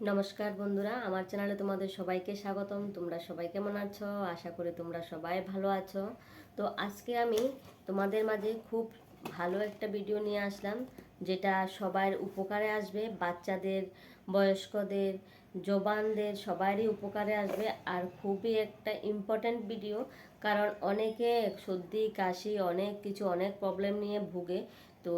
নমস্কার বন্ধুরা, আমার চ্যানেলে তোমাদের সবাইকে স্বাগতম। তোমরা সবাই কেমন আছো? আশা করি তোমরা সবাই ভালো আছো। তো আজকে আমি তোমাদের মাঝে খুব ভালো একটা ভিডিও নিয়ে আসলাম, যেটা সবার উপকারে আসবে, বাচ্চাদের, বয়স্কদের জবানদের সবারই উপকারে আসবে, আর খুবই একটা ইম্পর্ট্যান্ট ভিডিও কারণ অনেকে সর্দি, কাশি, অনেক কিছু, অনেক প্রবলেম নিয়ে ভুগে। তো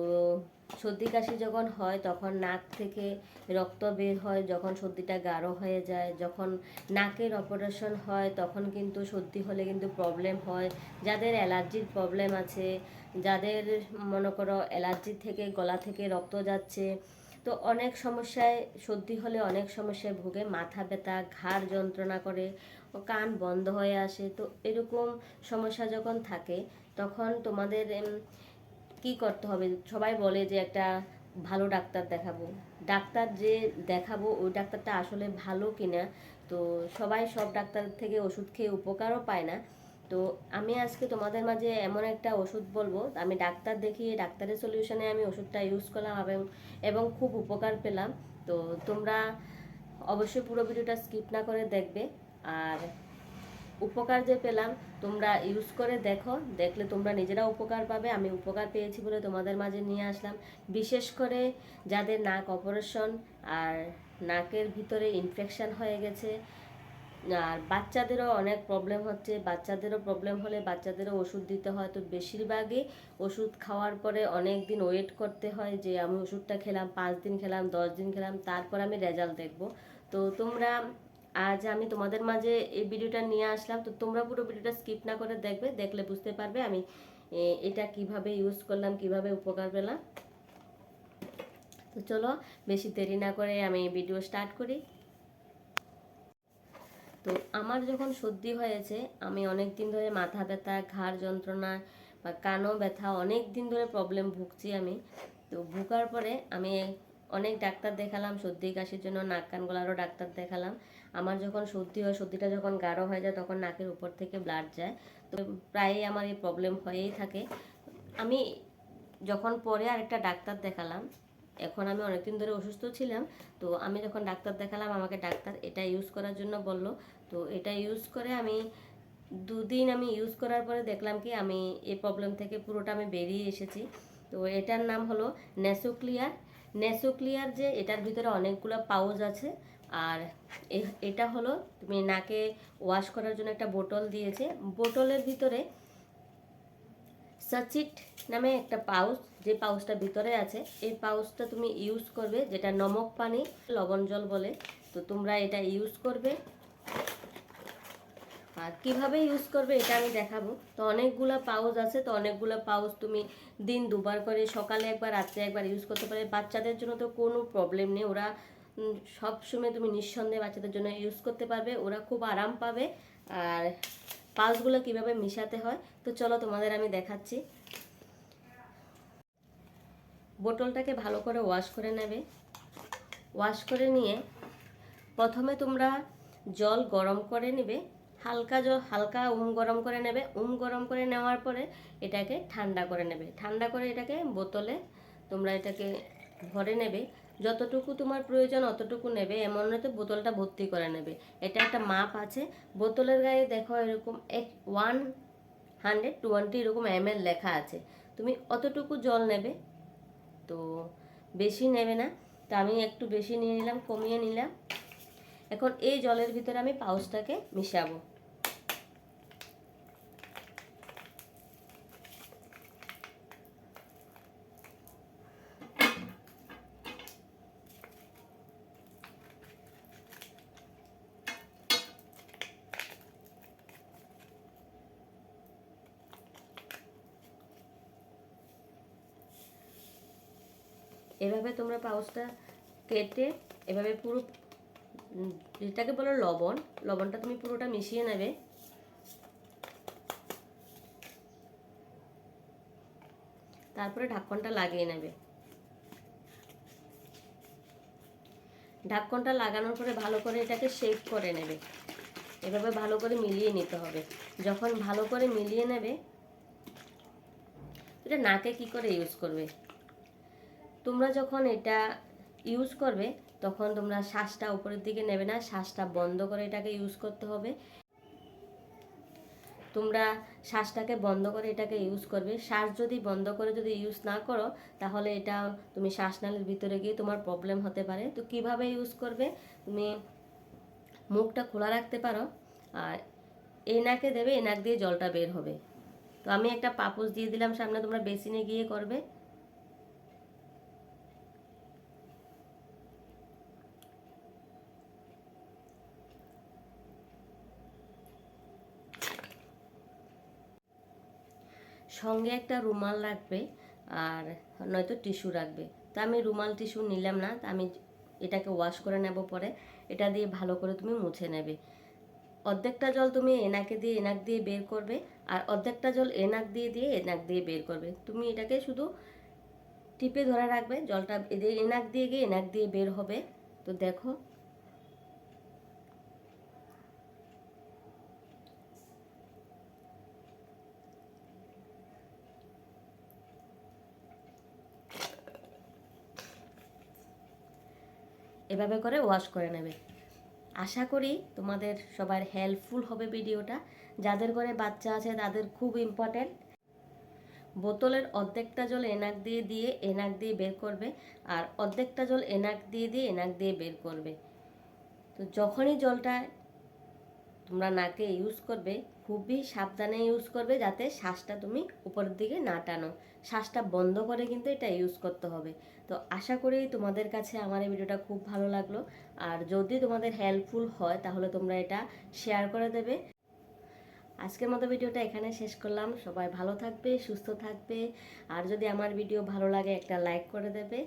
সর্দি কাশি যখন হয়, তখন নাক থেকে রক্ত বের হয়, যখন সর্দিটা গাঢ় হয়ে যায়, যখন নাকের অপারেশন হয়, তখন কিন্তু সর্দি হলে কিন্তু প্রবলেম হয়। যাদের অ্যালার্জির প্রবলেম আছে, যাদের মনে করো অ্যালার্জি থেকে, গলা থেকে রক্ত যাচ্ছে, তো অনেক সমস্যায় সর্দি হলে অনেক সমস্যায় ভুগে, মাথা ব্যথা, ঘাড় যন্ত্রণা করে কান বন্ধ হয়ে আসে, তো এরকম সমস্যা যখন থাকে, তখন তোমাদের কি করতে হবে? সবাই বলে যে একটা ভালো ডাক্তার দেখাবো। ডাক্তার যে দেখাবো, ওই ডাক্তারটা আসলে ভালো কিনা? তো সবাই সব ডাক্তার থেকে ওষুধ খেয়ে উপকারও পায় না। তো আমি আজকে তোমাদের মাঝে এমন একটা ওষুধ বলব। আমি ডাক্তার দেখিয়ে ডাক্তারের সলিউশনে আমি ওষুধটা ইউজ করলাম এবং এবং খুব উপকার পেলাম। তো তোমরা অবশ্যই পুরো ভিডিওটা স্কিপ না করে দেখবে। আর উপকার যে পেলাম, তোমরা ইউজ করে দেখো, দেখলে তোমরা নিজেরা উপকার পাবে। আমি উপকার পেয়েছি বলে তোমাদের মাঝে নিয়ে আসলাম। বিশেষ করে যাদের নাক অপারেশন আর নাকের ভিতরে ইনফেকশান হয়ে গেছে, আর বাচ্চাদেরও অনেক প্রবলেম হচ্ছে। বাচ্চাদেরও প্রবলেম হলে বাচ্চাদেরও ওষুধ দিতে হয়। তো বেশিরভাগই ওষুধ খাওয়ার পরে অনেক দিন ওয়েট করতে হয় যে, আমি ওষুধটা খেলাম, পাঁচ দিন খেলাম, দশ দিন খেলাম, তারপর আমি রেজাল্ট দেখব। তো তোমরা আজ আমি তোমাদের মাঝে এই ভিডিওটা নিয়ে আসলাম, তো তোমরা পুরো ভিডিওটা স্কিপ না করে দেখবে, দেখলে বুঝতে পারবে আমি এটা কীভাবে ইউজ করলাম, কীভাবে উপকার পেলাম। তো চলো, বেশি দেরি না করে আমি ভিডিও স্টার্ট করি। তো আমার যখন সর্দি হয়েছে, আমি অনেক দিন ধরে মাথা ব্যথা, ঘাড় যন্ত্রণা বা কানও ব্যথা অনেক দিন ধরে প্রবলেম ভুগছি আমি। তো ভুগার পরে আমি অনেক ডাক্তার দেখালাম, সর্দি, কাশির জন্য নাক, কান গলারও ডাক্তার দেখালাম। আমার যখন সর্দি হয়, সর্দিটা যখন গাঢ় হয়ে যায়, তখন নাকের উপর থেকে ব্লাড যায়। তো প্রায়ই আমার এই প্রবলেম হয়েই থাকে। আমি যখন পরে আরেকটা ডাক্তার দেখালাম, এখন আমি অনেকদিন ধরে অসুস্থ ছিলাম, তো আমি যখন ডাক্তার দেখালাম, আমাকে ডাক্তার এটা ইউজ করার জন্য বলল। তো এটা ইউজ করে আমি দুদিন আমি ইউজ করার পরে দেখলাম কি, আমি এই প্রবলেম থেকে পুরোটা আমি বেরিয়ে এসেছি। তো এটার নাম হলো নেসোক্লিয়ার নেসোক্লিয়ার যে, এটার ভিতরে অনেকগুলো পাউজ আছে। আর এটা হলো, তুমি নাকে ওয়াশ করার জন্য একটা বোতল দিয়েছে। বোতলের ভিতরে সাচিট নামে একটা পাউচ যে পাউচটা ভিতরে আছে, এই পাউচটা তুমি ইউজ করবে, যেটা নমক পানি, লবণ জল বলে। তো তোমরা এটা ইউজ করবে। আর কীভাবে ইউজ করবে এটা আমি দেখাবো। তো অনেকগুলো পাউচ আছে, তো অনেকগুলো পাউচ তুমি দিন দুবার করে সকালে একবার, রাত্রে একবার ইউজ করতে পারে বাচ্চাদের জন্য তো কোনো প্রবলেম নেই। ওরা সব সময় তুমি নিঃসন্দেহে বাচ্চাদের জন্য ইউজ করতে পারবে। ওরা খুব আরাম পাবে। আর পাউচগুলো কীভাবে মিশাতে হয়, তো চলো তোমাদের আমি দেখাচ্ছি। বোতলটাকে ভালো করে ওয়াশ করে নেবে। ওয়াশ করে নিয়ে প্রথমে তোমরা জল গরম করে নেবে। হালকা জল হালকা উম গরম করে নেবে। উম গরম করে নেওয়ার পরে এটাকে ঠান্ডা করে নেবে। ঠান্ডা করে এটাকে বোতলে তোমরা এটাকে ভরে নেবে। যতটুকু তোমার প্রয়োজন অতটুকু নেবে। এমন তো বোতলটা ভর্তি করে নেবে। এটা একটা মাপ আছে। বোতলের গায়ে দেখো এরকম এক ওয়ান হান্ড্রেড টোয়েন্টি এরকম এম লেখা আছে। তুমি অতটুকু জল নেবে। তো বেশি নেবে না। তো আমি একটু বেশি নিয়ে নিলাম, কমিয়ে নিলাম। এখন এই জলের ভিতরে আমি পাউচটাকে মিশাবো। এভাবে তোমরা পাউচটা কেটে এভাবে পুরো যেটাকে বলো লবণ। লবণটা তুমি পুরোটা মিশিয়ে নেবে। তারপরে ঢাকনটা লাগিয়ে নেবে। ঢাকনটা লাগানোর পরে ভালো করে এটাকে শেক করে নেবে। এভাবে ভালো করে মিলিয়ে নিতে হবে। যখন ভালো করে মিলিয়ে নেবে, এটা নাকে কি করে ইউজ করবে? তোমরা যখন এটা ইউজ করবে তখন তোমরা শ্বাসটা উপরের দিকে নেবে না, শ্বাসটা বন্ধ করে এটাকে ইউজ করতে হবে। তোমরা শ্বাসটাকে বন্ধ করে এটাকে ইউজ করবে। শ্বাস যদি বন্ধ করে যদি ইউজ না করো, তাহলে এটা তুমি শ্বাসনালীর ভিতরে গিয়ে তোমার প্রবলেম হতে পারে। তো কীভাবে ইউজ করবে? তুমি মুখটা খোলা রাখতে পারো, আর এই নাকে দেবে, এই নাক দিয়ে জলটা বের হবে। তো আমি একটা পাপোশ দিয়ে দিলাম, সামনে তোমরা বেসিনে গিয়ে করবে। সঙ্গে একটা রুমাল রাখবে আর নয়তো টিস্যু রাখবে। তো আমি রুমাল টিস্যু নিলাম না, তা আমি এটাকে ওয়াশ করে নেব পরে। এটা দিয়ে ভালো করে তুমি মুছে নেবে। অর্ধেকটা জল তুমি এনাকে দিয়ে এনাক দিয়ে বের করবে আর অর্ধেকটা জল এনাক দিয়ে দিয়ে এনাক দিয়ে বের করবে। তুমি এটাকে শুধু টিপে ধরে রাখবে, জলটা এনাক দিয়ে গিয়ে এনাক দিয়ে বের হবে। তো দেখো এভাবে করে ওয়াশ করে নেবে। আশা করি তোমাদের সবার হেল্পফুল হবে ভিডিওটা। যাদের ঘরে বাচ্চা আছে তাদের খুব ইম্পর্টেন্ট বোতলের অর্ধেকটা জল এনাক দিয়ে দিয়ে এনাক দিয়ে বের করবে আর অর্ধেকটা জল এনাক দিয়ে দিয়ে এনাক দিয়ে বের করবে। তো যখনই জলটা তোমরা নাকে ইউজ করবে, খুবই সাবধানে ইউজ করবে যাতে শ্বাসটা তুমি উপরের দিকে না টানো। শ্বাসটা বন্ধ করে কিন্তু এটা ইউজ করতে হবে। তো আশা করি তোমাদের কাছে আমার এই ভিডিওটা খুব ভালো লাগল। আর যদি তোমাদের হেল্পফুল হয়, তাহলে তোমরা এটা শেয়ার করে দেবে। আজকের মতো ভিডিওটা এখানে শেষ করলাম। সবাই ভালো থাকবে, সুস্থ থাকবে। আর যদি আমার ভিডিও ভালো লাগে, একটা লাইক করে দেবে।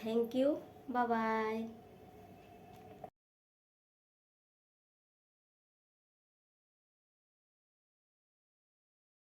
থ্যাংক ইউ বাবাই